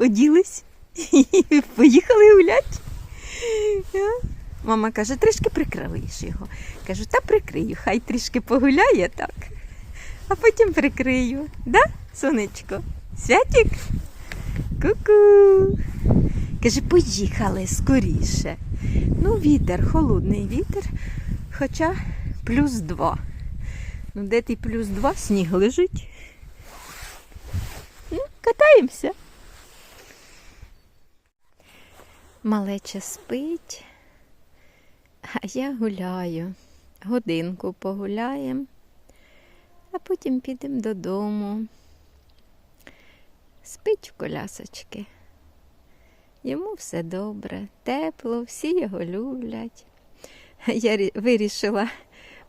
оділись і поїхали гуляти. Мама каже, трішки прикриєш його. Кажу, та прикрию, хай трішки погуляє так, а потім прикрию. Да, сонечко? Святік? Ку-ку. Каже, поїхали скоріше. Ну, вітер, холодний вітер, хоча плюс два. Ну, де ти плюс два, сніг лежить. Ну, катаємося. Малеча спить, а я гуляю. Годинку погуляємо, а потім підемо додому. Спить в колясочки. Йому все добре, тепло, всі його люблять. Я вирішила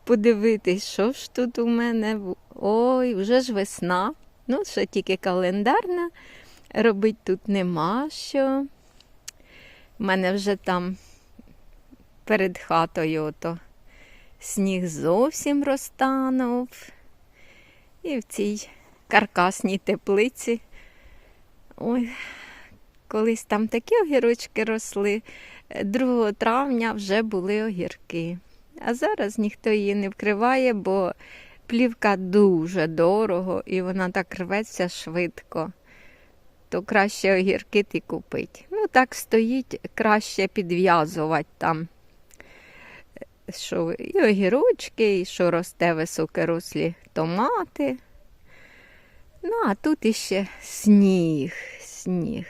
подивитись, що ж тут у мене. Ой, вже ж весна. Ну, що тільки календарна. Робить тут нема що. У мене вже там перед хатою ото сніг зовсім розтанув. І в цій каркасній теплиці. Ой, колись там такі огірочки росли. 2 травня вже були огірки. А зараз ніхто її не вкриває, бо плівка дуже дорого і вона так рветься швидко. То краще огірки ти купить. Ну, так стоїть, краще підв'язувати там. Що і огірочки, і що росте високорослі томати. Ну, а тут іще сніг, сніг.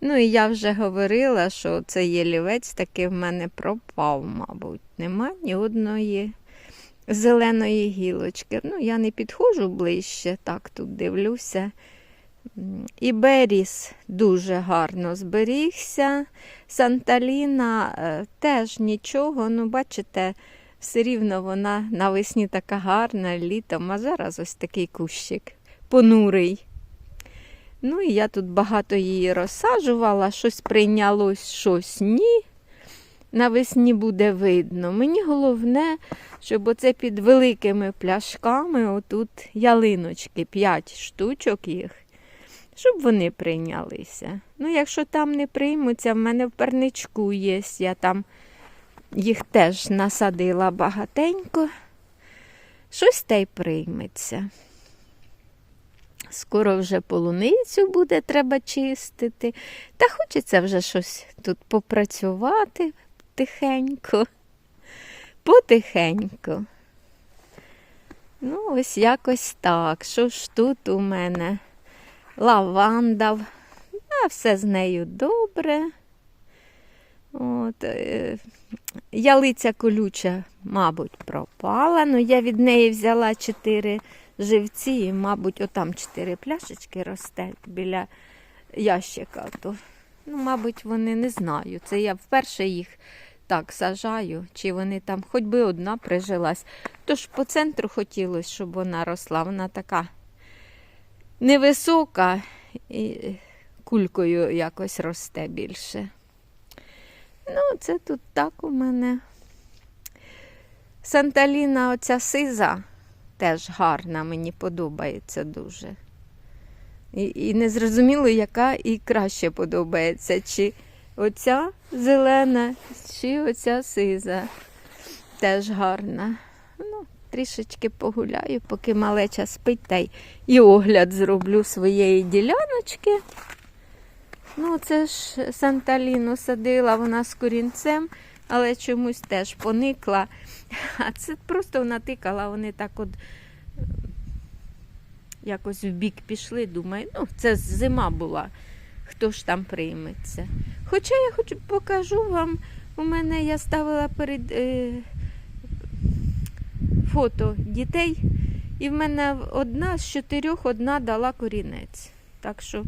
Ну, і я вже говорила, що цей ялівець таки в мене пропав, мабуть. Нема ні одної зеленої гілочки. Ну, я не підходжу ближче, так тут дивлюся. І Беріс дуже гарно зберігся. Санталіна е, теж нічого, ну, бачите, все рівно вона навесні така гарна, літом, а зараз ось такий кущик понурий. Ну і я тут багато її розсаджувала, щось прийнялось, щось ні. Навесні буде видно. Мені головне, щоб оце під великими пляшками, отут ялиночки, 5 штучок їх, щоб вони прийнялися. Ну, якщо там не приймуться, в мене в перничку є. Я там їх теж насадила багатенько. Щось та й прийметься. Скоро вже полуницю буде треба чистити. Та хочеться вже щось тут попрацювати тихенько, потихеньку. Ну, ось якось так. Що ж тут у мене? Лаванда, а все з нею добре. От, е, ялиця колюча, мабуть, пропала. Ну, я від неї взяла чотири живці, і, мабуть, отам чотири пляшечки росте біля ящика. То, ну, мабуть, вони не знаю. Це я вперше їх так сажаю, чи вони там хоч би одна прижилась. Тож по центру хотілося, щоб вона росла. Вона така невисока і кулькою якось росте більше. Ну, це тут так у мене. Санталіна, оця сиза, теж гарна, мені подобається дуже. І, і не зрозуміло, яка і краще подобається, чи оця зелена, чи оця сиза. Теж гарна. Трішечки погуляю, поки малеча спить, та й і огляд зроблю своєї діляночки. Ну, це ж Санталіну садила вона з корінцем, але чомусь теж поникла. А це просто натикала, вони так от якось в бік пішли. Думаю, ну, це зима була, хто ж там прийметься. Хоча я хочу покажу вам, у мене я ставила перед е, фото дітей, і в мене одна з чотирьох одна дала корінець. Так що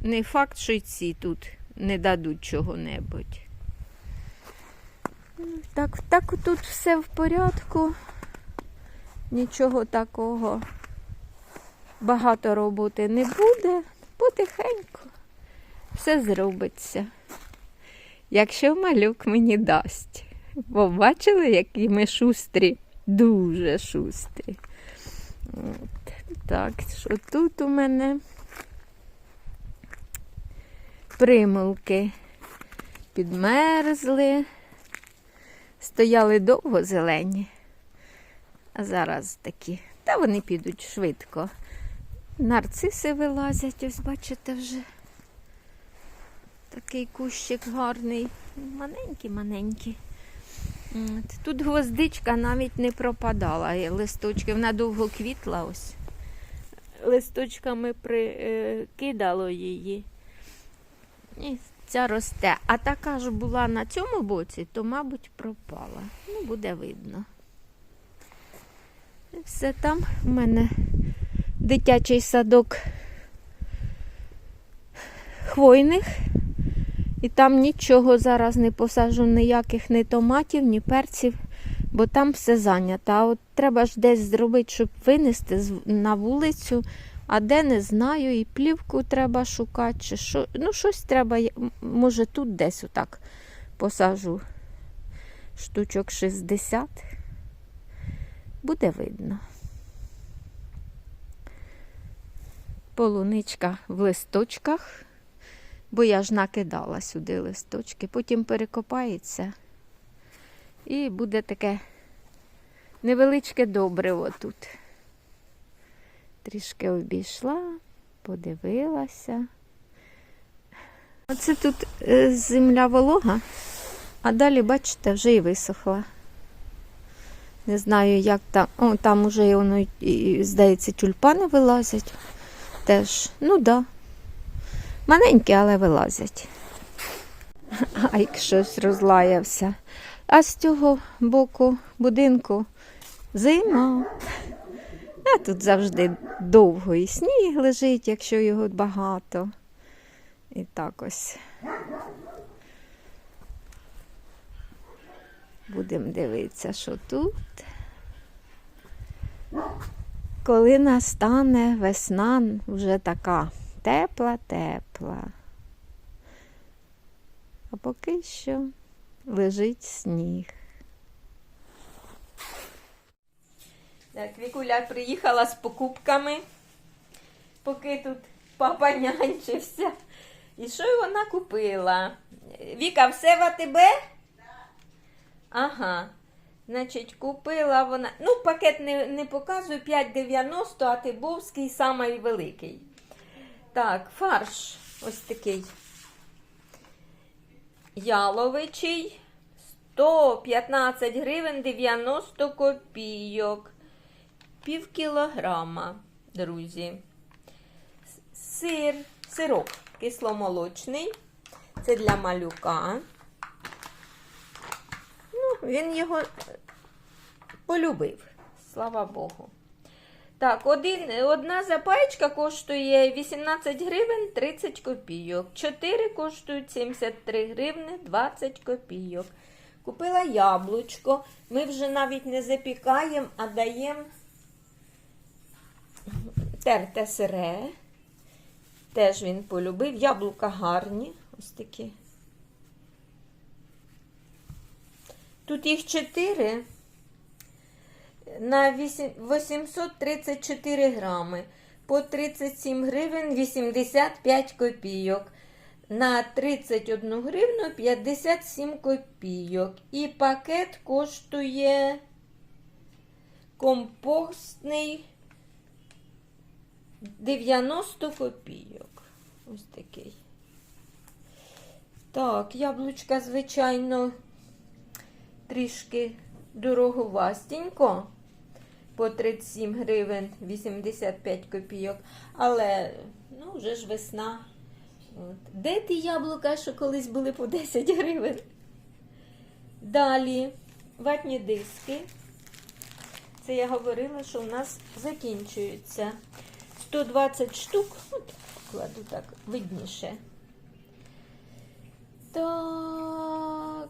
не факт, що й ці тут не дадуть чого-небудь. Ну, Так, так тут все в порядку. Нічого такого багато роботи не буде. Потихеньку все зробиться. Якщо малюк мені дасть. Бо бачили, які ми шустрі, дуже шустрі. От. Так, що тут у мене? примулки підмерзли, стояли довго зелені, а зараз такі. Та вони підуть швидко. Нарциси вилазять, ось бачите вже. Такий кущик гарний. Маленький-маленький. Тут гвоздичка навіть не пропадала. Листочки, вона довго квітла ось. Листочками прикидало її. І ця росте. А така ж була на цьому боці, то, мабуть, пропала. Ну, буде видно. І все там в мене дитячий садок хвойних. І там нічого зараз не посаджу, ніяких ні томатів, ні перців, бо там все зайнято. А от треба ж десь зробити, щоб винести на вулицю, а де не знаю, і плівку треба шукати, чи що. Ну, щось треба, може, тут десь отак посажу штучок 60. Буде видно. Полуничка в листочках бо я ж накидала сюди листочки, потім перекопається і буде таке невеличке добриво тут. Трішки обійшла, подивилася. Оце тут е, земля волога, а далі, бачите, вже і висохла. Не знаю, як там. О, там уже воно, здається, тюльпани вилазять. Теж, ну так. Да. Маленькі, але вилазять. А як щось розлаявся. А з цього боку будинку зима. А тут завжди довго і сніг лежить, якщо його багато. І так ось. Будемо дивитися, що тут. Коли настане весна, вже така тепла, тепла. А поки що лежить сніг. Так, Вікуля приїхала з покупками, поки тут папа нянчився. І що вона купила? Віка, все в АТБ? Ага. Значить, купила вона. Ну, пакет не, не показую 5,90, а Тибовський самий великий. Так, фарш ось такий. Яловичий 115 гривень 90 копійок. Пів кілограма, друзі. Сир, сирок кисломолочний. Це для малюка. Ну, він його е, полюбив, слава Богу. Так, один, одна запаєчка коштує 18 гривень 30 копійок. 4 коштують 73 гривни 20 копійок. Купила яблучко. Ми вже навіть не запікаємо, а даємо терте сире. Теж він полюбив. Яблука гарні. Ось такі. Тут їх 4 на 834 грами по 37 гривень 85 копійок. На 31 гривну 57 копійок. І пакет коштує компостний 90 копійок. Ось такий. Так, яблучка, звичайно, трішки дороговастенько по 37 гривень 85 копійок. Але ну, вже ж весна. От. Де ті яблука, що колись були по 10 гривень? Далі ватні диски. Це я говорила, що у нас закінчуються. 120 штук. От, кладу так, видніше. Так.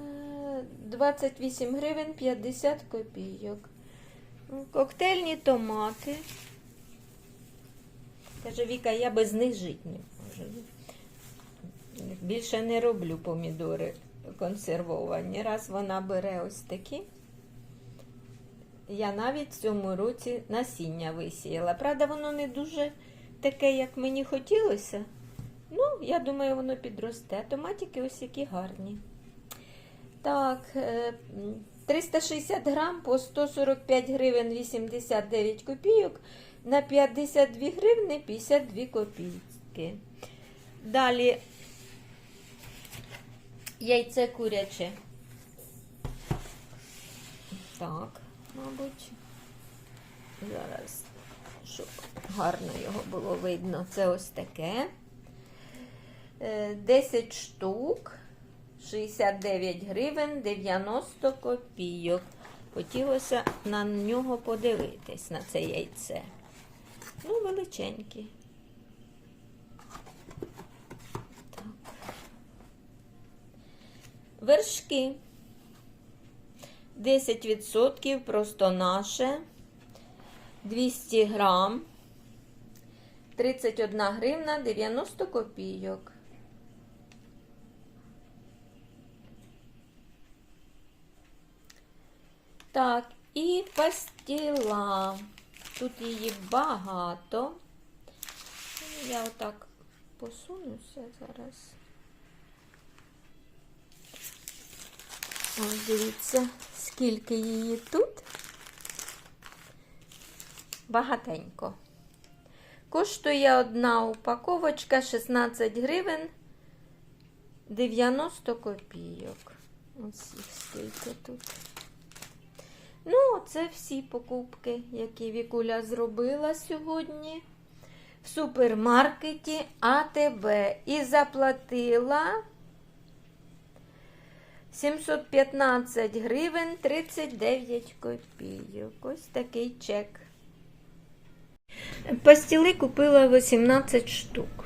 е, 28 гривень 50 копійок. Коктейльні томати. Каже Віка, я без них жити не можу. Більше не роблю помідори консервовані. Раз вона бере ось такі. Я навіть в цьому році насіння висіяла. Правда, воно не дуже таке, як мені хотілося. Ну, я думаю, воно підросте. Томатики ось які гарні. Так, е, 360 грам по 145 гривень 89 копійок. На 52 гривни 52 копійки. Далі яйце куряче. Так, мабуть. Зараз, щоб гарно його було видно. Це ось таке. Е, 10 штук, 69 гривень, 90 копійок. Хотілося на нього подивитись, на це яйце. Ну, величенькі. Вершки. 10% просто наше. 200 грам. 31 гривна 90 копійок. Так, і пастіла. Тут її багато. Я отак посунуся зараз. Ось дивіться, скільки її тут. Багатенько. Коштує одна упаковочка 16 гривень 90 копійок. Ось їх скільки тут. Це всі покупки, які Вікуля зробила сьогодні в супермаркеті АТБ. І заплатила 715 гривень 39 копійок. Ось такий чек. Пастіли купила 18 штук.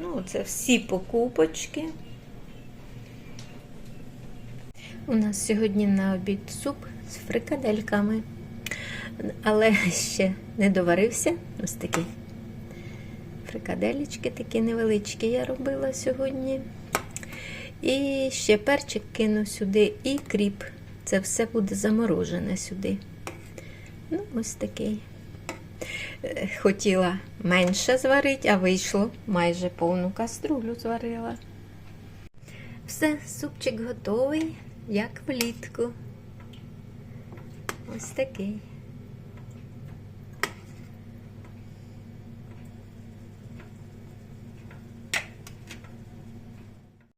Ну, це всі покупочки. У нас сьогодні на обід суп з фрикадельками. Але ще не доварився. Ось такі фрикаделечки такі невеличкі я робила сьогодні. І ще перчик кину сюди і кріп. Це все буде заморожене сюди. Ну, ось такий. Е, Хотіла менше зварити, а вийшло майже повну каструлю зварила. Все, супчик готовий, як влітку. Ось такий.